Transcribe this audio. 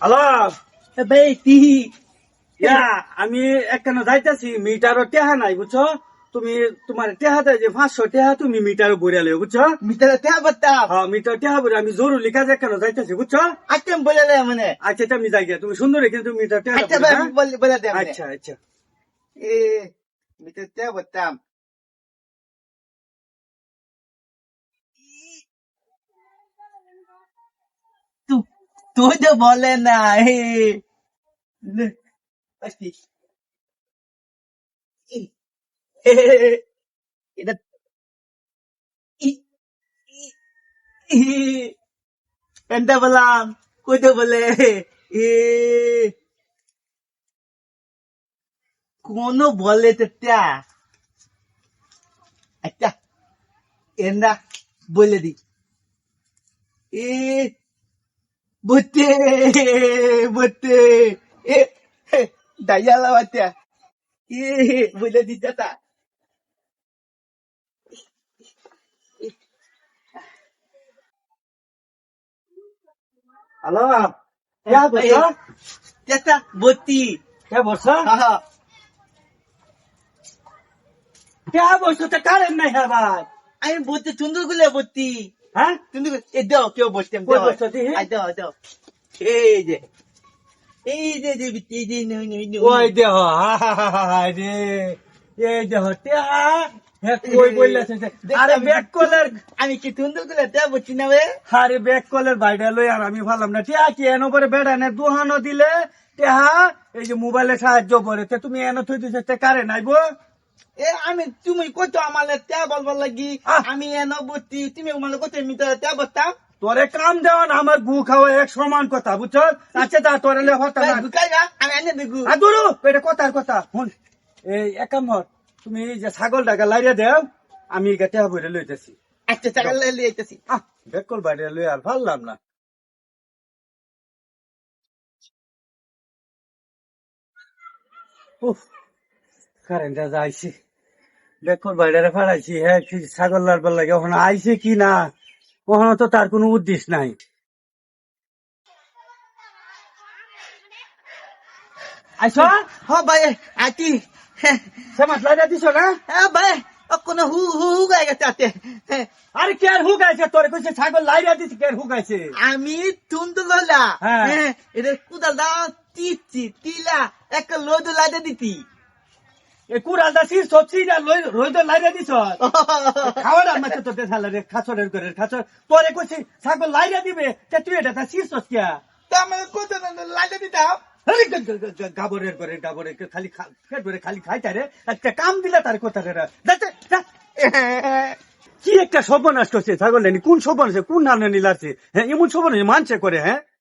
Hello? ভাই তি ইয়া আমি একখানে যাইতেছি মিটারও টেহা নাই বুঝছ? তুমি তোমার টেহা দেয় যে পাঁচশো টেহা তুমি মিটারও বইরা লিও বুঝছ? মিটার তে বতাম হ্যাঁ মিটার টেহা বইরা আমি জরুরি কাজে একখানে যাইতেছি বুঝছ? আচ্ছা বলে মানে? আচ্ছা তেমনি যাই গিয়া। তুমি সুন্দরী কিন্তু মিটার টেহা আচ্ছা বলে বলে দে মানে? আচ্ছা আচ্ছা। এ মিটার তে বতাম তু তুই তো বলে না হে এটা এনটা বললাম কই তো বলে কোনো বলে তেটা বলে দি এ বতে বতে এ দাইয়ালা বাচ্চা এ বলে দি চাতা হ্যালো কে বলছো চাতা বতি কে হা কে বলছো তো কারেন্ট নাই হ্যাঁ ভাই আমি বলতে সুন্দরগুলো বতি হ্যাঁ সুন্দর দাও কেউ বসতে কই বসছো দেখি? দাও দাও এই যে এই যে যে যে নই নই নই ওই দেহ রে এই দেহ টেহা কই বললেছে যে, আরে ব্যাক কলের আমি কি গুলো বলছি না বে আরে ব্যাক কলের বাইরে লই আর আমি ভাবলাম না টেহা কি এন করে বেড়ানে দুহানো দিলে টেহা এই যে মোবাইলে সাহায্য করে তে তুমি এন থই দিছে কারে নাইবো এ আমি তুমি কত আমার তে বলবার লাগি। আমি এন বতি তুমি আমার কত মিটার তে বলতাম তোরে কাম দেওয়ান আমার গু খাওয়া এক সমান কথা বুঝছ? আচ্ছা দা তোরে লে হতা না। দুকাই না আমি এনে দেখু। আর দূরু এটা কথার কথা শুন। এই এক কাম কর, তুমি এই যে ছাগল ডাকা লাইরে দেও আমি গেটে বইরে লইতেছি। আচ্ছা চাকাল লে লিয়েছি আহ বেকল বাইরে লই আর পারলাম না। উফ। কারেন্টটা যাইছি। বাইরে ফাড়াইছি হ্যাঁ ছাগল লাড়বার লাগে ওখানে আইছে কি না ওখানে তো তার কোনো উদ্দেশ্য নাই। আইছ? হ ভাই আতি সে মাতলাই দিছ না? হ্যাঁ ভাই কোন হু হু হু গাই গেছে আতে। আরে কে আর তোর কইছে ছাগল লাইরা দিছি কে আর আমি তুন্দু ললা হ্যাঁ। হ্যাঁ এটা কুদাল দাও তিচ্ছি তিলা এক লোদ লাইতে দিতি। কুড়ালটা না তো লাইরা দিছ। খাওয়ার আমার তো তোদের শালা খাচরের করে খাচর তোরে কইছি ছাগল লাইরা দিবে তে তুই এটা তা তা কত দিতাম। গাবরের করে খালি খা- পেট ভরে খালি খাইতা রে একটা কাম দিলা তার কথা রে কি একটা সর্বনাশ করছে ছাগল কোন সর্বনাশ কোন নানা নিলাছে হ্যাঁ এমন সর্বনাশ মানছে করে হ্যাঁ?